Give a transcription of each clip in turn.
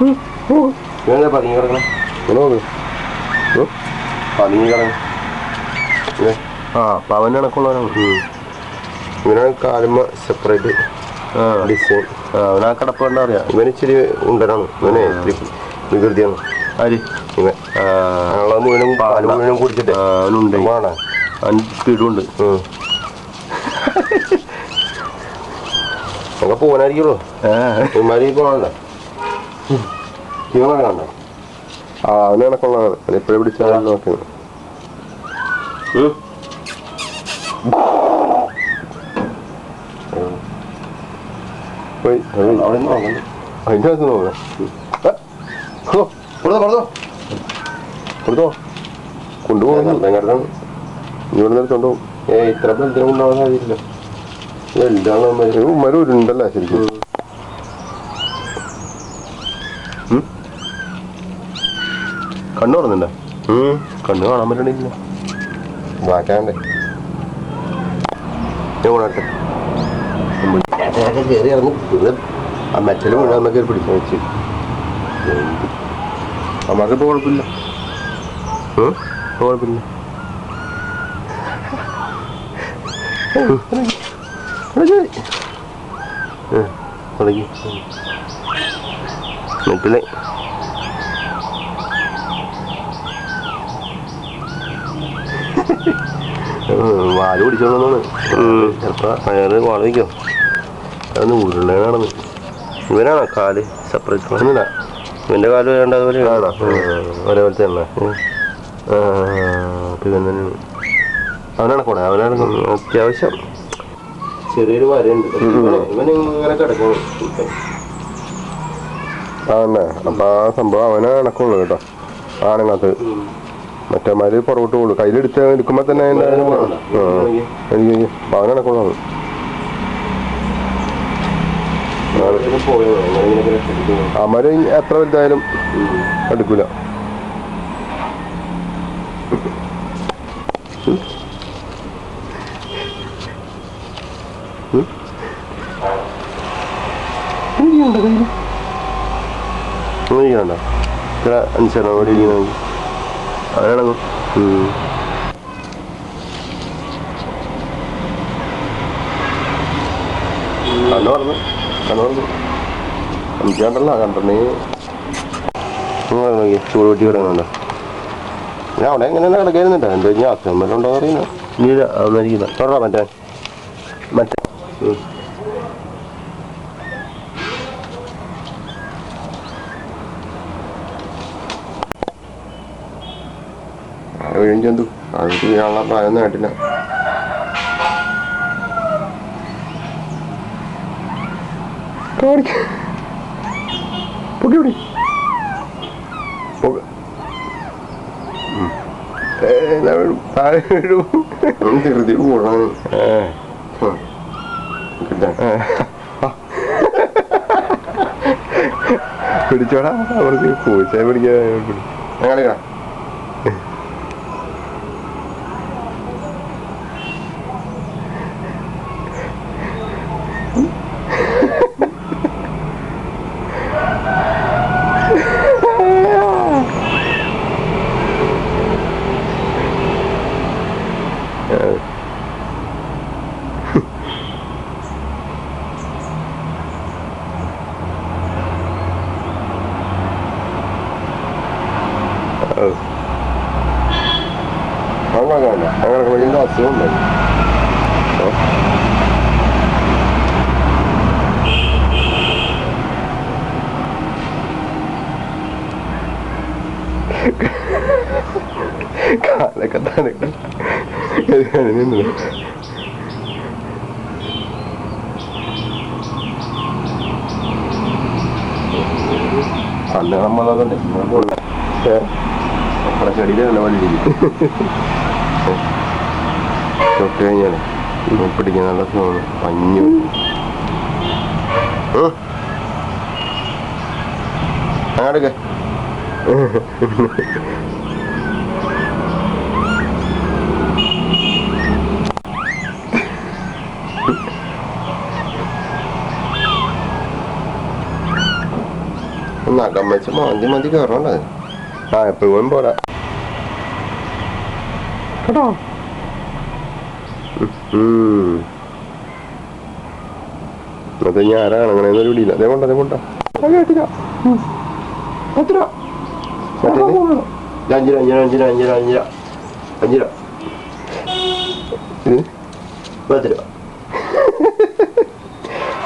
ഇവനെന്താ പതുങ്ങി കിടക്കണം. പതുങ്ങി കിടക്കണം. ആ അപ്പൊ കണക്കുള്ളവനാണ് ഇവനാണ് കാലുമ സെപ്പറേറ്റ് ഡിസൈൻ. അവനാ കിടപ്പ് കണ്ടാ അറിയാം. ഇവൻ ഇച്ചിരി ഉണ്ടനാണ്. ഇവനെ ഇത്തിരി വികൃതിയാണ്. ആര്? ഇവൻ. ആ. ഞങ്ങളെ മുഴുവനും പാൽ മുഴുവനും കുടിച്ചിട്ട്. ആ, അവനുണ്ട്. വേണേ. അവൻ സ്പീഡുണ്ട് ഞങ്ങൾ പോകാനായിരിക്കുള്ളൂ ഇമാരി പോകണ്ട കണ്ടോ ആ അവന് കണക്കുള്ളതാണ് അവൻ എപ്പോഴും പിടിച്ചാലും നോക്കുന്നത് പോയി പോയി. അവിടെ നിന്ന് നോക്കണ്ട അതിന്റെ അകത്ത് നോക്കാം കൊടുത്തോ കൊടുത്തോ. കൊടുത്തോ. കൊണ്ടുപോകുന്നു ഭയങ്കരം ഇവിടെ നിന്ന് കൊണ്ടുപോകും ഏ ഇത്ര ബന്ധം എന്താണ് ഉണ്ടല്ല ശരിക്കും? കണ്ണു തുറന്നുണ്ടോ കണ്ണു കാണാൻ പറ്റണില്ല. കയറി ഇറങ്ങി ആ മെറ്റൽ മുഴുവൻ പിടിച്ചു വെച്ച്. അമ്മക്കിപ്പോ കുഴപ്പമില്ല. കുഴപ്പമില്ല. തുടങ്ങി. വാൽ പിടിച്ചോളാണ് ചിലപ്പോ അയാൾ വാൾ വയ്ക്കോ. അതൊന്ന് ഉരുളനാണെന്ന്. ഇവനാണോ കാൽ സെപ്പറേറ്റ് ഒന്നുമില്ല. ഇവന്റെ കാൽ വേണ്ട അതുപോലെ ആണോ? ഒരേപോലെ തന്നെ ഇവൻ തന്നെ അവനാണ് കൂടെ അവനാണ് അത്യാവശ്യം. ചെറിയൊരു വരയുണ്ട്. ഇവൻ ഇങ്ങനെ കിടക്കണം. ആണേ അപ്പൊ ആ സംഭവം അവനാണ് കണക്കുള്ളൂ കേട്ടോ. ആണുങ്ങൾക്ക്. മറ്റേമാര് പുറകോട്ട് പോകുള്ളൂ കയ്യിലെടുത്ത് എടുക്കുമ്പോ തന്നെ എനിക്ക് ഇങ്ങനെ രക്ഷപ്പെട്ടു അമര് എത്ര വലുതായാലും എടുക്കൂല ഇത്ര അനുസരണം അവിടെ ഇരിക്കണമെങ്കിൽ അവനാണെങ്കിൽ കണ്ണു പറഞ്ഞു കണ്ണു പറഞ്ഞു എനിക്ക് കണ്ടല്ല കണ്ടേ ചൂട് വെട്ടി കിടക്കുന്നുണ്ടോ? ഞാൻ അവിടെ എങ്ങനെ കിടക്കായിരുന്നില്ല എന്താ ഞാൻ അസംബലം ഉണ്ടോ അറിയുന്ന ഇല്ല അതൊന്നായിരിക്കില്ല തൊടാ മറ്റേ. മറ്റേ വീഴും ചെന്തു അത് ചെയ്യാനുള്ള പ്രായം നേട്ടില്ല കാണിക്ക പൊക്കി പിടി പൊക്ക്. ഏ, ഇതാ വീഴും. താഴെ വീഴും. ധൃതി കൂടാണ്. ഏ, കിട്ടാൻ ഏ. പിടിച്ചോടാ അവർക്ക് പൂച്ച പിടിക്കാൻ പിടി അങ്ങനെ അങ്ങനെ വേണ്ട അങ്ങനെ വലിയ അസുഖം ഉണ്ടായി കാലൊക്കെ തണുക്കണം നിന്ന്. അന്ന് നമ്മളതുണ്ട് നമ്മുടെ ചെടിയിലല്ല വള്ളി തൊട്ട് കഴിഞ്ഞാൽ പിടിക്കാൻ നല്ല സുഖമാണ് പഞ്ഞു. അങ്ങോട്ടൊക്കെ. നഖം വെച്ച് മാന്തി മതി കയറണ്ടത് ആ എപ്പോഴും പോരാ. കേട്ടോ. അത് ഞാൻ അങ്ങനെ ഒരു പിടിയില്ല അതേ കൊണ്ട അതേ കൊണ്ട. മറ്റേത് അഞ്ചിര അഞ്ചിര അഞ്ചിര അഞ്ചിര അഞ്ചിര. അഞ്ചിര. ഇത്? പത്ത് രൂപ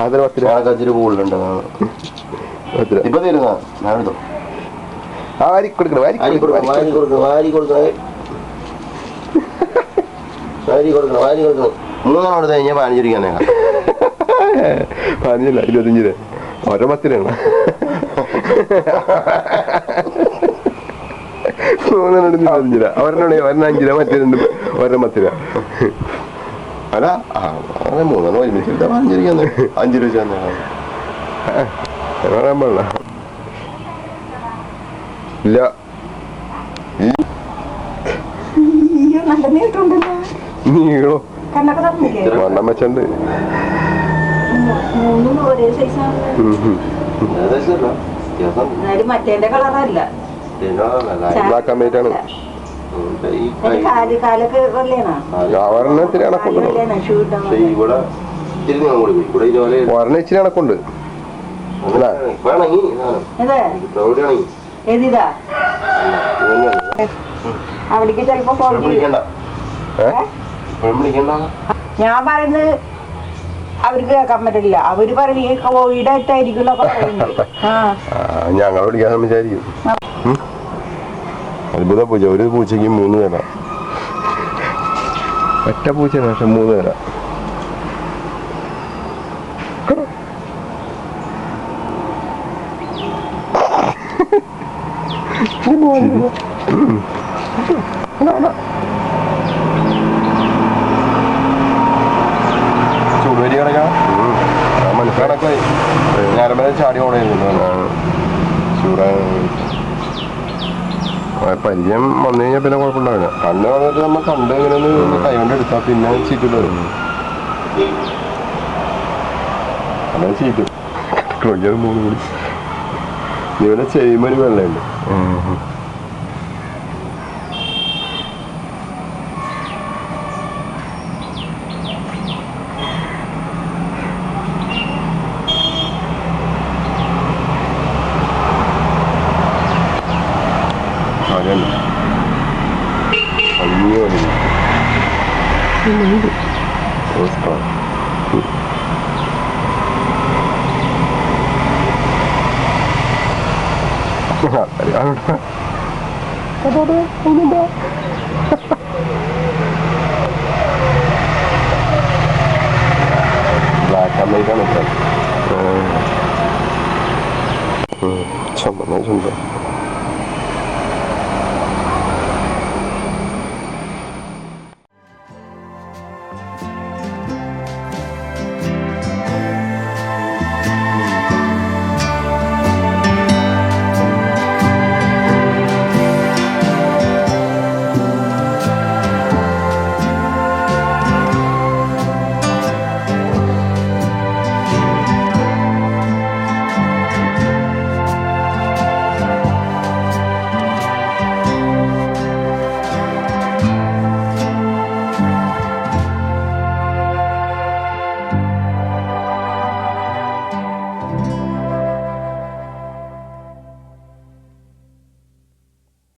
അതിന് പത്ത് രൂപ അഞ്ചിര കൂടുതലുണ്ട് പത്ത് രൂപ ഇപ്പൊ തരുന്ന വാരി കൊടുക്കണം വാരി വാരി കൊടുക്കണം വാരി കൊടുക്കണം. വാരി കൊടുക്കണം. വാരി കൊടുക്കണം വാരി കൊടുക്കണം. മൂന്നെണ്ണം എടുത്ത് കഴിഞ്ഞാൽ പതിനഞ്ചിരിക്കാനേ പതിനഞ്ചില്ല ഇരുപത്തഞ്ച് രൂപ ഓരോ പത്ത് രൂപയാണ് മൂന്നെണ്ണം ഇരുപത്തഞ്ച് രൂപ ഒരെണ്ണം ഒരെണ്ണം അഞ്ച് രൂപ മറ്റേ രണ്ട് ഒരെണ്ണം പത്ത് രൂപ അല്ല അങ്ങനെ മൂന്നെണ്ണം ഒരുമിച്ച് എടുത്താൽ പതിനഞ്ചിരിക്കാന്ന് അഞ്ച് രൂപ തന്നെ പറയാൻ പാടില്ല ഇല്ല. നല്ല നീട്ടുണ്ടല്ലോ നീളോ വണ്ണം വെച്ചുണ്ട് മറ്റേന്റെ കളറല്ല ബ്ലാക്ക് ആൻഡ് വൈറ്റ് ആണ് അതിന് കാൽ കാലൊക്കെ വെള്ളയാണോ. ഒരെണ്ണം ഇത്തിരി കാൽ അണക്കുണ്ട്. ഒരെണ്ണം ഇച്ചിരി അണക്കുണ്ട്. അവിടേക്ക് ചിലപ്പോ ഞാൻ പറയുന്നത് അവർക്ക് കേൾക്കാൻ പറ്റില്ല. അവർ പറയും ഈ കോഴിയുടെ അടുത്തായിരിക്കുമല്ലോ ഒക്കെ പറയുന്നത്. ആ. ആ, ഞങ്ങൾ വിളിക്കാൻ വിചാരിക്കും. അത്ഭുത പൂച്ച ഒരു പൂച്ചയ്ക്ക് മൂന്ന് വില ഒറ്റ പൂച്ചയാണ് പക്ഷെ മൂന്ന് വില ചൂടുവരി കിടക്കാം മനസ്സിലാണൊക്കെ നേരം വരെ ചാടി ഓടായിരുന്നു പരിചയം വന്നു കഴിഞ്ഞാൽ പിന്നെ കുഴപ്പമുണ്ടാവില്ല. കണ്ണ് വന്നിട്ട് നമ്മൾ കണ്ട് ഇങ്ങനെ കൈ എടുത്താൽ പിന്നെ ചീറ്റിട്ട് വരും. അങ്ങനെ ചീറ്റും. ഇവിടെ ചെയ്യുമ്പോൾ ഒരു വെള്ളമുണ്ട് ബ്ലാക്ക് ആൻഡ് വൈറ്റ് ആണ് ഇപ്പം ചുമന്ന ചുമ